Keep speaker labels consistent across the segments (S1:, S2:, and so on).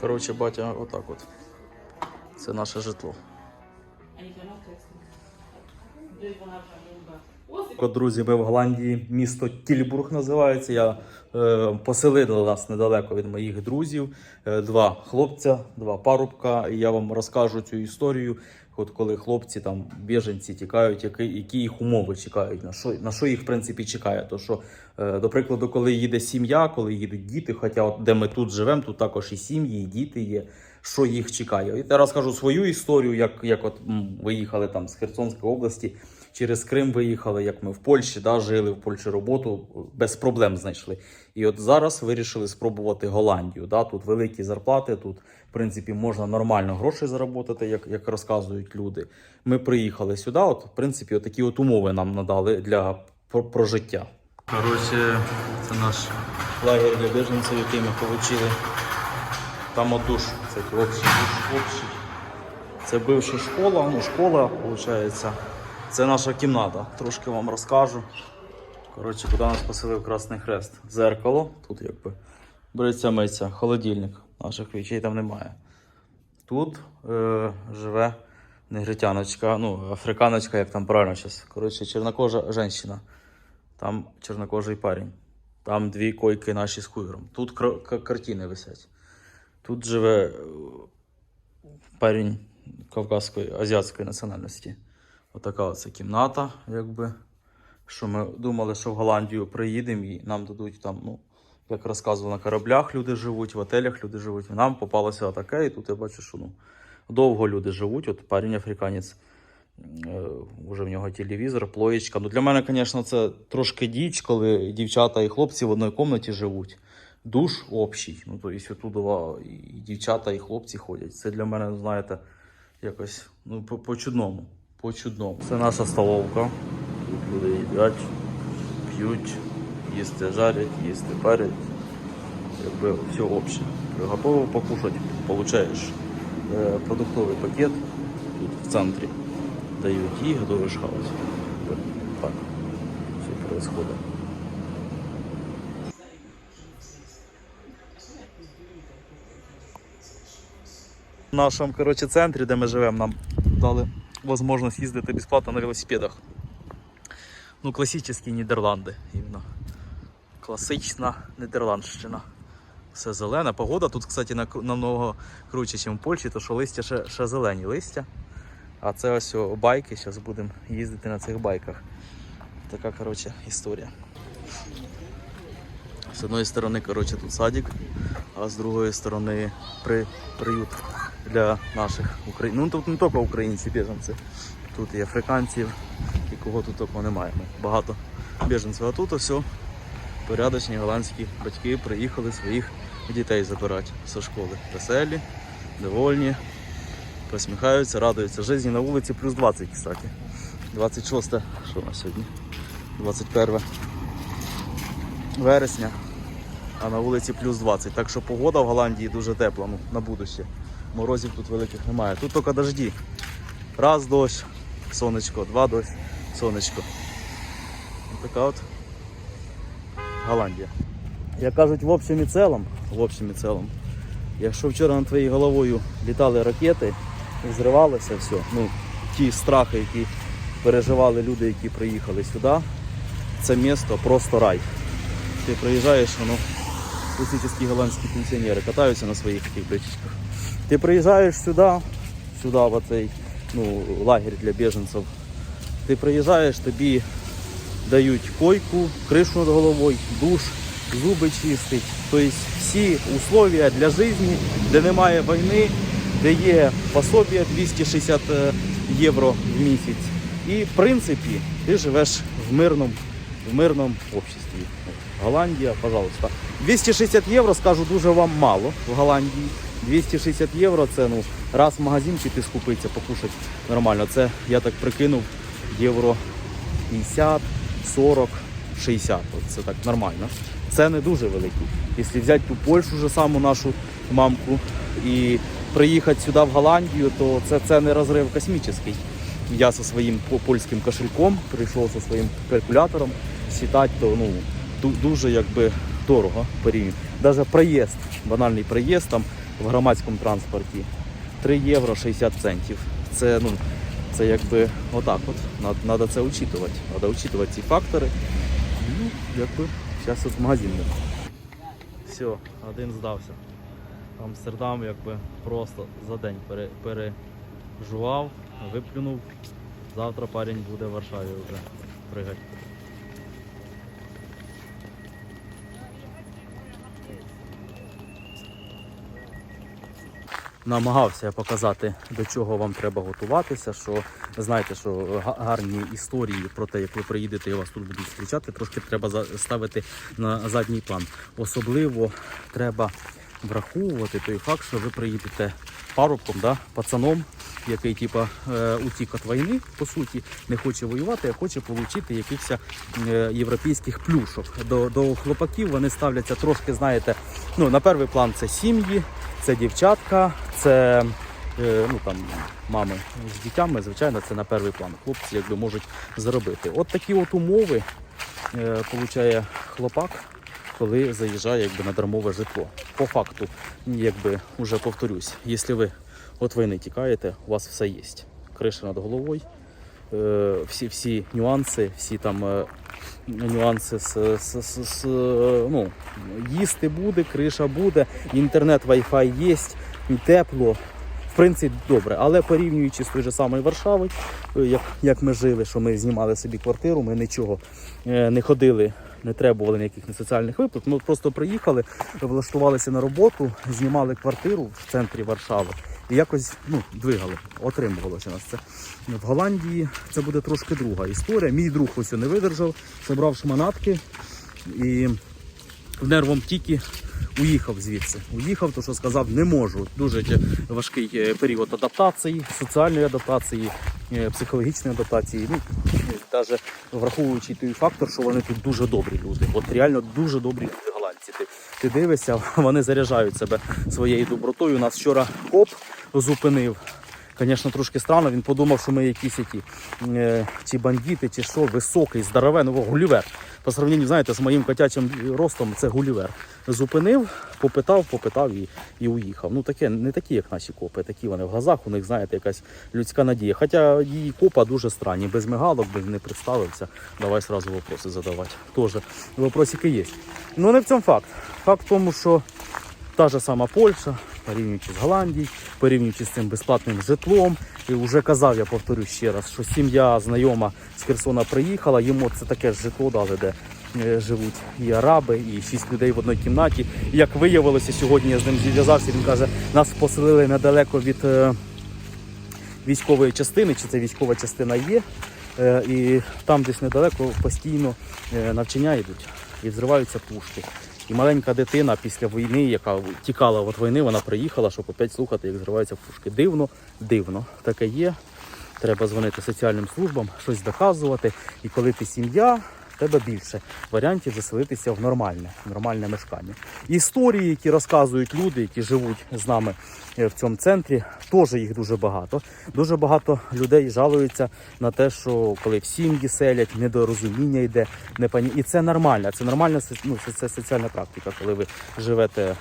S1: Короче, батя, отак от. Це наше житло. Друзі, ми в Голландії, місто Тільбург називається. Я е, поселили нас недалеко від моїх друзів. Е, два хлопця, два парубка. І я вам розкажу цю історію. От коли хлопці там біженці тікають, які, які їх умови чекають, на що на що їх в принципі чекає. То що, е, до прикладу, коли їде сім'я, коли їдуть діти, хоча от де ми тут живемо, тут також і сім'ї, і діти є. Що їх чекає? І я розкажу свою історію, як, як от виїхали там з Херсонської області через Крим виїхали, як ми в Польщі да, жили, в Польщі роботу без проблем знайшли. І от зараз вирішили спробувати Голландію. Да. Тут великі зарплати, тут, в принципі, можна нормально гроші заробити, як, як розказують люди. Ми приїхали сюди. От, в принципі, от такі от умови нам надали для прожиття. Коротше, це наш лагерь для біженців, який ми отримали. Там от душ, кстати, общий душ, общий. Це бивша школа, ну школа, виходить. Це наша кімната. Трошки вам розкажу. Коротше, куди нас поселив Красний Хрест. Зеркало, тут якби береться миться, холодильник. Наших речей там немає. Тут е, живе негритяночка, ну, африканочка, як там правильно зараз. Коротше, чорнокожа жінка. Там чорнокожий парень. Там дві койки наші з кувером. Тут картини висять. Тут живе е, парень кавказької, азіатської національності. Отака оце кімната, якби. Що ми думали, що в Голландію приїдемо і нам дадуть там, ну, як розказували, на кораблях люди живуть, в отелях люди живуть. Нам попалося таке, і тут я бачу, що ну, довго люди живуть. От парень африканець, е, вже в нього телевізор, плоєчка. Ну, для мене, звісно, це трошки діч, коли дівчата і хлопці в одній кімнаті живуть. Душ общий. Ну, то есть отут і дівчата, і хлопці ходять. Це для мене, знаєте, якось ну, по- по-чудному. По-чудному. Це наша столовка. Тут люди їдять, п'ють, їсти жарять, їсти парять. Якби все обще. Готово покушати, получаєш е, продуктовий пакет тут в центрі. Дають і готовиш. Якби Так. Все происходит. В нашому коротше, центрі, де ми живемо, нам дали можливість їздити безплатно на велосипедах. Ну, класичні Нідерланди. Іменно. Класична Нідерландщина. Все зелене. Погода тут, кстати, намного круче, ніж в Польщі, тому що листя ще, ще зелені листя. А це ось о, байки, зараз будемо їздити на цих байках. Така коротше, історія. З одної сторони, коротше, тут садик, а з другої сторони при, приют для наших українців. Ну тут не тільки українці біженці, тут і африканців, і кого тут тільки немає. Багато біженців. А тут ось порядочні голландські батьки приїхали своїх дітей забирати зі школи. Веселі, довольні, посміхаються, радуються. Житті на вулиці плюс 20, кстати. 26, що на сьогодні? 21 вересня, а на вулиці плюс 20. Так що погода в Голландії дуже тепла ну, на будуще. Морозів тут великих немає. Тут тільки дожді. Раз дощ, сонечко, два дощ, сонечко. Така от Голландія. Як кажуть, в общем і цілому, в общем і цілому, якщо вчора над твоєю головою літали ракети і зривалося все, ну, ті страхи, які переживали люди, які приїхали сюди, це місто просто рай. Ти приїжджаєш, воно класичні голландські пенсіонери катаються на своїх таких бричечках. Ти приїжджаєш сюди, сюди, в цей ну, лагерь для біженців. Ти приїжджаєш, тобі дають койку, кришу над головою, душ, зуби чистить. Тобто всі условия для життя, де немає війни, де є пособія 260 євро в місяць. І в принципі ти живеш в мирному, в мирному обществі. Голландія, пожалуйста. 260 євро, скажу, дуже вам мало в Голландії. 260 євро це ну, раз в магазин піти скупитися, покушати нормально. Це я так прикинув євро 50, 40, 60. От Це так нормально. Це не дуже великі. Якщо взяти ту Польщу вже саму нашу мамку і приїхати сюди в Голландію, то це, це не розрив космічний. Я зі своїм польським кошельком прийшов зі своїм калькулятором сітати, то ну, дуже якби дорого порівняно. Навіть проїзд, банальний проїзд там в громадському транспорті 3 євро 60 центів. Це ну це якби отак от. Треба це учитувати. Треба учитувати ці фактори. Ну, якби зараз от магазин. Все, один здався. Амстердам якби просто за день пере, пережував, виплюнув. Завтра парень буде в Варшаві вже пригати. Намагався показати, до чого вам треба готуватися. Що знаєте, що га- гарні історії про те, як ви приїдете і вас тут будуть зустрічати, трошки треба ставити на задній план. Особливо треба враховувати той факт, що ви приїдете парубком, да, пацаном, який типа е, утік від війни, по суті, не хоче воювати, а хоче отримати якихось е, європейських плюшок. До, до хлопаків вони ставляться трошки, знаєте, ну, на перший план це сім'ї, це дівчатка, це е, ну, там, мами з дітьми, звичайно, це на перший план. Хлопці якби можуть заробити. От такі от умови получає хлопак, коли заїжджає якби, на дармове житло. По факту, якби уже повторюсь, якщо ви від війни тікаєте, у вас все є. Криша над головою, е, всі, всі нюанси, всі там е, нюанси з, з, з, з, ну, їсти буде, криша буде, інтернет, Wi-Fi є, тепло. В принципі, добре, але порівнюючи з той же самою Варшавою, е, як, як ми жили, що ми знімали собі квартиру, ми нічого не ходили, не требували ніяких ні соціальних виплат. Ми просто приїхали, влаштувалися на роботу, знімали квартиру в центрі Варшави і якось ну, двигали, отримувалося нас це. В Голландії це буде трошки друга історія. Мій друг ось не видержав, забрав шманатки і в нервом тільки уїхав звідси. Уїхав, то що сказав, не можу. Дуже важкий е, період адаптації, соціальної адаптації, е, психологічної адаптації. Ну, навіть враховуючи той фактор, що вони тут дуже добрі люди. От реально дуже добрі люди голландці. Ти, ти дивишся, вони заряджають себе своєю добротою. Нас вчора коп зупинив. Звісно, трошки странно, він подумав, що ми якісь які, е, чи бандити, чи що, високий, здоровенний, ну, гулівер. По сравненню, знаєте, з моїм котячим ростом це гулівер. Зупинив, попитав, попитав і, і уїхав. Ну таке, не такі, як наші копи, такі вони в глазах, у них, знаєте, якась людська надія. Хоча її копа дуже странні, без мигалок, без не представився. Давай сразу вопроси задавати. Тоже вопросики є. Ну не в цьому факт. Факт в тому, що та ж сама Польща, порівнюючи з Голландією, порівнюючи з цим безплатним житлом. І вже казав, я повторю ще раз, що сім'я знайома з Херсона приїхала, йому це таке житло дали, де е, живуть і араби, і шість людей в одній кімнаті. І як виявилося, сьогодні я з ним зв'язався, він каже, нас поселили недалеко від е, військової частини, чи це військова частина є. Е, І там десь недалеко постійно навчання йдуть і взриваються пушки. І маленька дитина після війни, яка тікала від війни, вона приїхала, щоб опять слухати, як зриваються пушки. Дивно, дивно, таке є. Треба дзвонити соціальним службам, щось доказувати. І коли ти сім'я, тебе більше варіантів заселитися в нормальне, нормальне мешкання. Історії, які розказують люди, які живуть з нами е, в цьому центрі, теж їх дуже багато. Дуже багато людей жалуються на те, що коли в сім'ї селять, недорозуміння йде, не пані. і це нормально. Це нормальна ну, це, це соціальна практика, коли ви живете.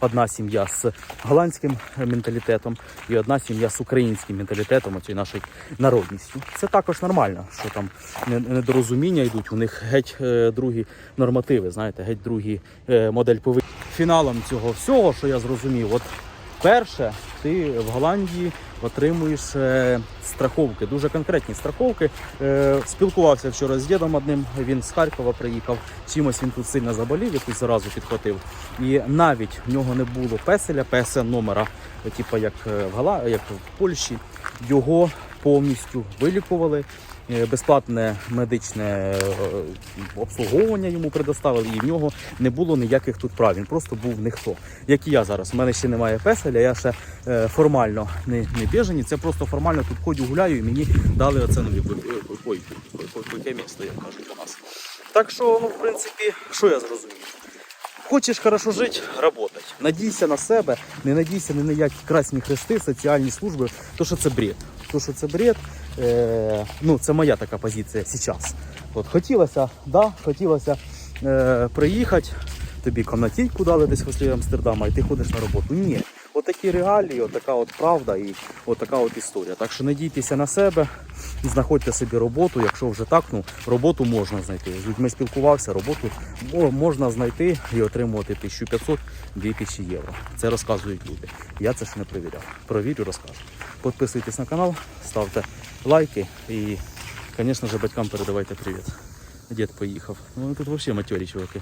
S1: Одна сім'я з голландським менталітетом і одна сім'я з українським менталітетом, оцією нашою народністю. Це також нормально, що там недорозуміння йдуть. У них геть е, другі нормативи, знаєте, геть другі е, модель повинні. Фіналом цього всього, що я зрозумів, от перше, ти в Голландії отримуєш страховки, дуже конкретні страховки. Е, спілкувався вчора з дідом одним, він з Харкова приїхав. Чимось він тут сильно заболів, якусь заразу підхватив. І навіть в нього не було песеля, песен номера, типу як е, в Гала, як в Польщі. Його повністю вилікували. Е, Безплатне медичне е, обслуговування йому предоставили, і в нього не було ніяких тут прав. Він просто був ніхто. Як і я зараз. У мене ще немає песеля, я ще е, формально не, не біжені. Це просто формально тут ходю, гуляю, і мені дали оце нові бойке місто, як кажуть у нас. Так що, ну, в принципі, що я зрозумів? Хочеш хорошо жити, работать. Надійся на себе, не надійся ні на які красні хрести, соціальні служби, то що це бред. То що це бред, е, ну це моя така позиція зараз. От хотілося, да, хотілося е, приїхати, тобі комнатійку дали десь в Амстердама, і ти ходиш на роботу. Ні. От реалії, от така от правда і от така от історія. Так що надійтеся на себе, знаходьте собі роботу. Якщо вже так, ну роботу можна знайти. З людьми спілкувався, роботу можна знайти і отримувати 1500-2000 євро. Це розказують люди. Я це ж не перевіряв. Провірю, розкажу. Підписуйтесь на канал, ставте лайки і, звісно ж, батькам передавайте привіт. Дід поїхав. Ну тут взагалі матьорі чуваки.